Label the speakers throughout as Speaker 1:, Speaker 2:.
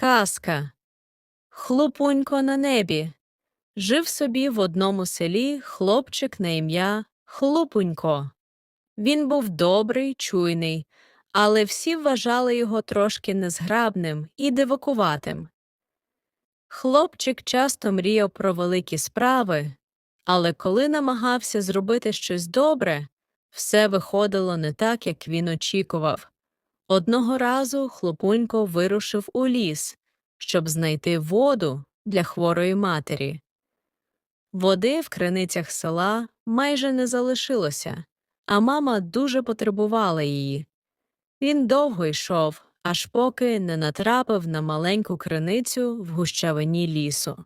Speaker 1: Казка. Хлопунько на небі. Жив собі в одному селі хлопчик на ім'я Хлопунько. Він був добрий, чуйний, але всі вважали його трошки незграбним і дивакуватим. Хлопчик часто мріяв про великі справи, але коли намагався зробити щось добре, все виходило не так, як він очікував. Одного разу хлопунько вирушив у ліс, щоб знайти воду для хворої матері. Води в криницях села майже не залишилося, а мама дуже потребувала її. Він довго йшов, аж поки не натрапив на маленьку криницю в гущавині лісу.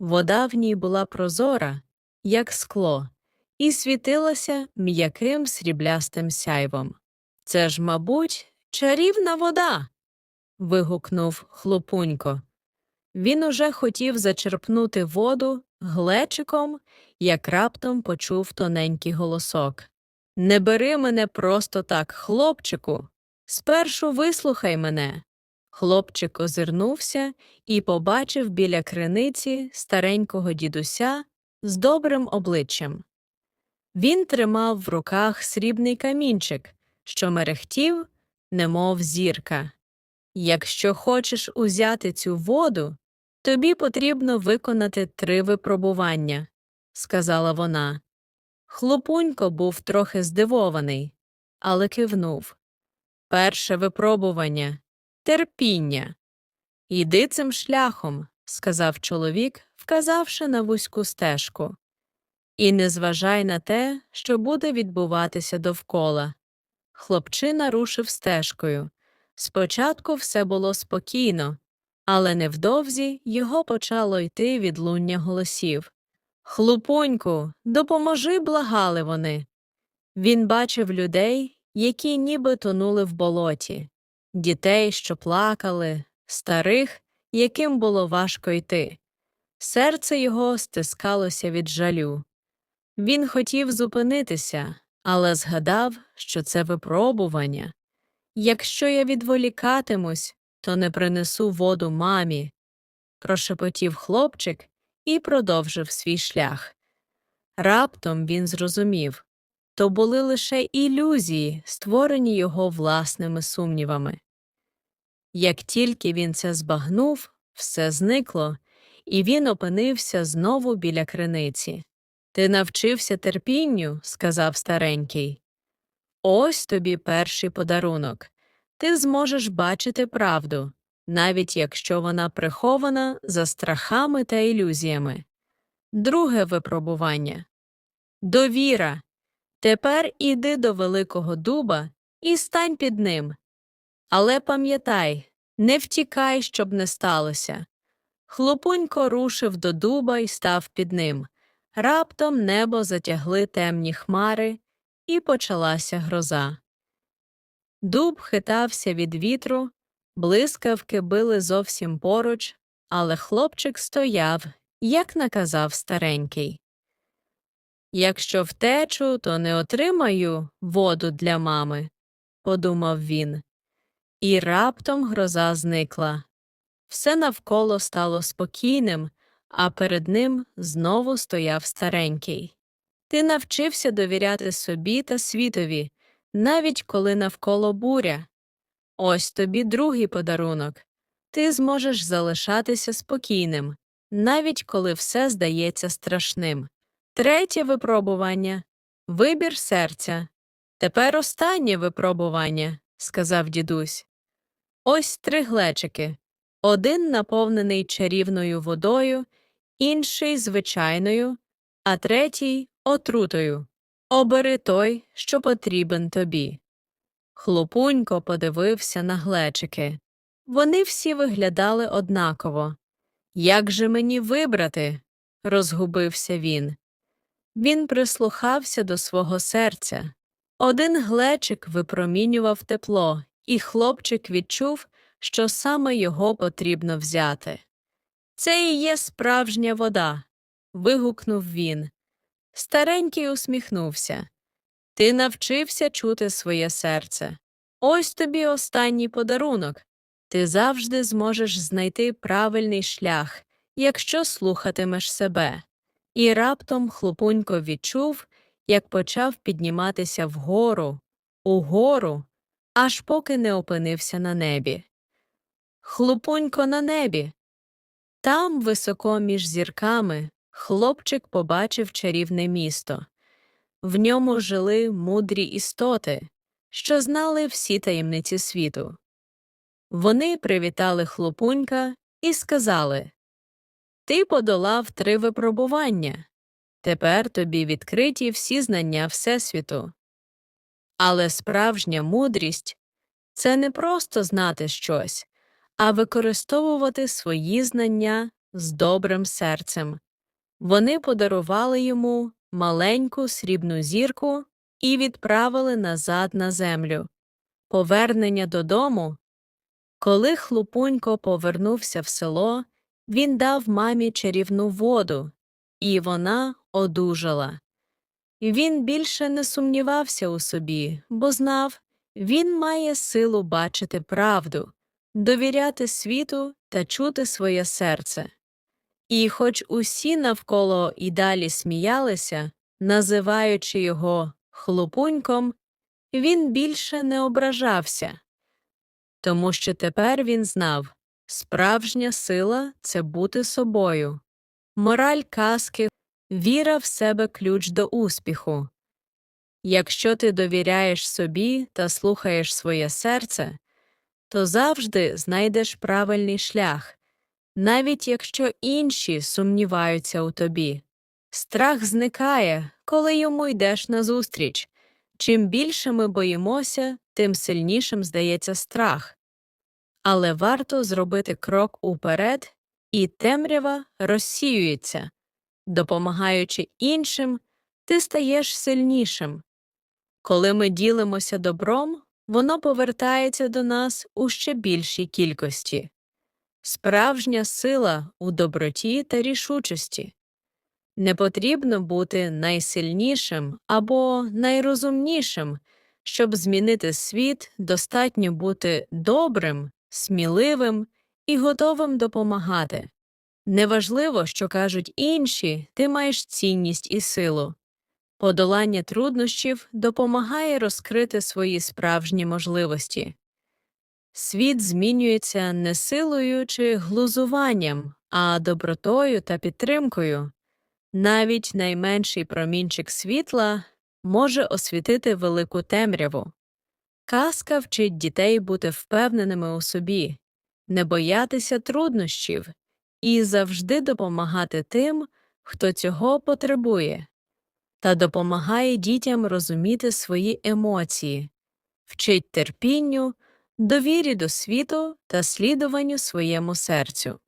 Speaker 1: Вода в ній була прозора, як скло, і світилася м'яким сріблястим сяйвом. Це ж, мабуть, чарівна вода. вигукнув хлопунько. Він уже хотів зачерпнути воду глечиком, як раптом почув тоненький голосок. Не бери мене просто так, хлопчику. Спершу вислухай мене. Хлопчик озирнувся і побачив біля криниці старенького дідуся з добрим обличчям. Він тримав в руках срібний камінчик, що мерехтів, немов зірка. Якщо хочеш узяти цю воду, тобі потрібно виконати три випробування, сказала вона. Хлопунько був трохи здивований, але кивнув. Перше випробування терпіння. Йди цим шляхом, сказав чоловік, вказавши на вузьку стежку. І не зважай на те, що буде відбуватися довкола. Хлопчина рушив стежкою. Спочатку все було спокійно, але невдовзі його почало йти відлуння голосів. Хлупоньку, допоможи, благали вони. Він бачив людей, які ніби тонули в болоті, дітей, що плакали, старих, яким було важко йти. Серце його стискалося від жалю. Він хотів зупинитися, але згадав, що це випробування. Якщо я відволікатимусь, то не принесу воду мамі, прошепотів хлопчик і продовжив свій шлях. Раптом він зрозумів то були лише ілюзії, створені його власними сумнівами. Як тільки він це збагнув, все зникло, і він опинився знову біля криниці. Ти навчився терпінню, сказав старенький. Ось тобі перший подарунок. Ти зможеш бачити правду, навіть якщо вона прихована за страхами та ілюзіями. Друге випробування довіра. Тепер іди до Великого дуба і стань під ним. Але пам'ятай, не втікай, щоб не сталося. Хлопунько рушив до дуба і став під ним. Раптом небо затягли темні хмари, і почалася гроза. Дуб хитався від вітру, блискавки били зовсім поруч, але хлопчик стояв, як наказав старенький. Якщо втечу, то не отримаю воду для мами, подумав він. І раптом гроза зникла. Все навколо стало спокійним, а перед ним знову стояв старенький. Ти навчився довіряти собі та світові, навіть коли навколо буря. Ось тобі другий подарунок. Ти зможеш залишатися спокійним, навіть коли все здається страшним. Третє випробування вибір серця. Тепер останнє випробування, сказав дідусь. Ось три глечики один наповнений чарівною водою, інший звичайною, а третій отрутою. Обери той, що потрібен тобі. Хлопунько подивився на глечики. Вони всі виглядали однаково. Як же мені вибрати? розгубився він. Він прислухався до свого серця. Один глечик випромінював тепло, і хлопчик відчув, що саме його потрібно взяти. Це і є справжня вода. вигукнув він. Старенький усміхнувся. Ти навчився чути своє серце. Ось тобі останній подарунок. Ти завжди зможеш знайти правильний шлях, якщо слухатимеш себе. І раптом хлопунько відчув, як почав підніматися вгору, угору, аж поки не опинився на небі. Хлопунько на небі. Там, високо між зірками, хлопчик побачив чарівне місто. В ньому жили мудрі істоти, що знали всі таємниці світу. Вони привітали хлопунька і сказали Ти подолав три випробування. Тепер тобі відкриті всі знання Всесвіту. Але справжня мудрість це не просто знати щось, а використовувати свої знання з добрим серцем. Вони подарували йому маленьку срібну зірку і відправили назад на землю. Повернення додому. Коли хлопунько повернувся в село, він дав мамі чарівну воду, і вона одужала. Він більше не сумнівався у собі, бо знав, він має силу бачити правду, довіряти світу та чути своє серце. І хоч усі навколо і далі сміялися, називаючи його хлопуньком, він більше не ображався, тому що тепер він знав справжня сила це бути собою, мораль казки, віра в себе ключ до успіху. Якщо ти довіряєш собі та слухаєш своє серце, то завжди знайдеш правильний шлях, навіть якщо інші сумніваються у тобі. Страх зникає, коли йому йдеш назустріч. Чим більше ми боїмося, тим сильнішим здається страх. Але варто зробити крок уперед, і темрява розсіюється. Допомагаючи іншим, ти стаєш сильнішим. Коли ми ділимося добром, воно повертається до нас у ще більшій кількості. Справжня сила у доброті та рішучості. Не потрібно бути найсильнішим або найрозумнішим, щоб змінити світ, достатньо бути добрим, сміливим і готовим допомагати. Неважливо, що кажуть інші, ти маєш цінність і силу. Подолання труднощів допомагає розкрити свої справжні можливості. Світ змінюється не силою чи глузуванням, а добротою та підтримкою. Навіть найменший промінчик світла може освітити велику темряву. Казка вчить дітей бути впевненими у собі, не боятися труднощів і завжди допомагати тим, хто цього потребує, та допомагає дітям розуміти свої емоції, вчить терпінню, довірі до світу та слідуванню своєму серцю.